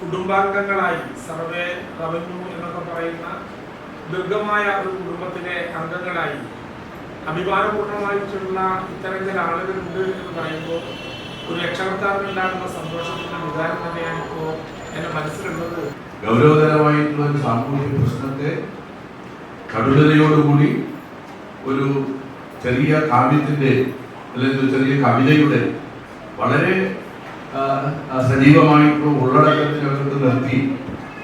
കുടുംബാംഗങ്ങളായി survey revenue എന്നൊക്കെ പറയുന്ന ദീർഘമായ ഒരു കുടുംബത്തിലെ അംഗങ്ങളായി അഭിമാനപൂർണമായിട്ടുള്ള ഇത്തരം ആളുകളുണ്ട് എന്ന് പറയുമ്പോൾ ഒരു രക്ഷകർത്താവിനുണ്ടാകുന്ന സന്തോഷത്തിന്റെ വികാരം തന്നെയാണ് ഇപ്പോൾ എന്റെ മനസ്സിലുള്ളത്. ഗൗരവതരമായിട്ടുള്ള ഒരു സാമൂഹിക പ്രശ്നത്തെ കടുതലയോടുകൂടി ഒരു ചെറിയ കാവ്യത്തിന്റെ അല്ലെങ്കിൽ ചെറിയ കവിതയുടെ വളരെ സജീവമായിട്ടുള്ള ഉള്ളടക്കത്തിനകത്ത് നിർത്തി.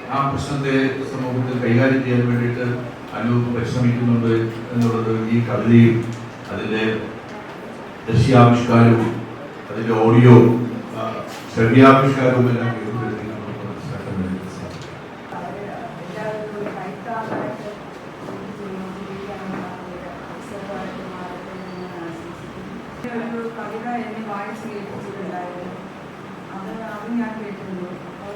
ആ പ്രശ്നത്തെ സമൂഹത്തിൽ കൈകാര്യം ചെയ്യാൻ വേണ്ടിയിട്ട് അനൂപ് പരിശ്രമിക്കുന്നുണ്ട് എന്നുള്ളത് ഈ കവിതയും അതിന്റെ ദൃശ്യാവിഷ്കാരവും അതിന്റെ ഓഡിയോ ശ്രവ്യാവിഷ്കാരവും എല്ലാം ഒരു കവിത എന്നെ വായിച്ച് കേൾപ്പിച്ചിട്ടുണ്ടായിരുന്നു അത് അത് ഞാൻ കേട്ടിരുന്നു അപ്പോൾ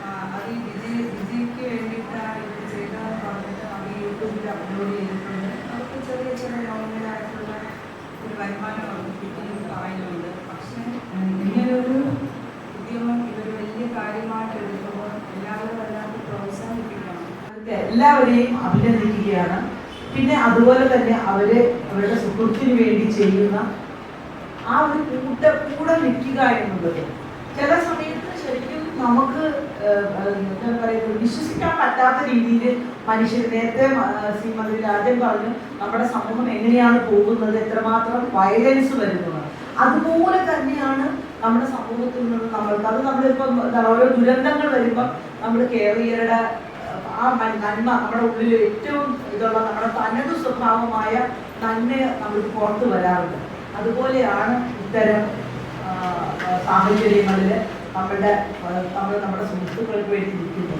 ആ, അത് ഈ വിജയ് വിജയ്ക്ക് വേണ്ടിയിട്ടാണ് ഇത് ചെയ്തതെന്ന് പറഞ്ഞിട്ട് അത് അപ്ലോഡ് ചെയ്തിട്ടുണ്ട് അവർക്ക് ചെറിയ ചെറിയ ലോണുകളായിട്ടുള്ള ഒരു വരുമാനം അവർക്ക് കിട്ടിയെന്ന് പറയുന്നുണ്ട്. പക്ഷേ ഇങ്ങനൊരു ഉദ്യമം ഇതൊരു വലിയ കാര്യമായിട്ട് എടുക്കുമ്പോൾ എല്ലാവരും വല്ലാതെ പ്രോത്സാഹിപ്പിക്കണം. എല്ലാവരെയും അഭിനന്ദിക്കുകയാണ്. പിന്നെ അതുപോലെ തന്നെ അവർ അവരുടെ സുഹൃത്തിന് വേണ്ടി ചെയ്യുന്ന ആ ഒരു കൂട്ട കൂടെ നിൽക്കുക എന്നുള്ളത്. ചില സമയത്ത് ശരിക്കും നമുക്ക് എന്താ പറയുക വിശ്വസിക്കാൻ പറ്റാത്ത രീതിയിൽ മനുഷ്യർ നേരത്തെ ശ്രീമതി രാജൻ പറഞ്ഞു നമ്മുടെ സമൂഹം എങ്ങനെയാണ് പോകുന്നത്? എത്രമാത്രം വയലൻസ് വരുന്നത്? അതുപോലെ തന്നെയാണ് നമ്മുടെ സമൂഹത്തിൽ നിന്ന് നമ്മൾക്ക്. അത് നമ്മളിപ്പം എന്താ ഓരോ ദുരന്തങ്ങൾ വരുമ്പോൾ നമ്മൾ കേരളീയരുടെ ആ നന്മ നമ്മുടെ ഉള്ളിൽ ഏറ്റവും ഇതുള്ള നമ്മുടെ തനത് സ്വഭാവമായ നന്മ നമ്മൾക്ക് പുറത്തു വരാറുണ്ട്. അതുപോലെയാണ് ഇത്തരം സാഹചര്യങ്ങളിൽ നമ്മുടെ ആ, നമ്മൾ നമ്മുടെ സുഹൃത്തുക്കൾക്ക് വേണ്ടി നിൽക്കുന്നത്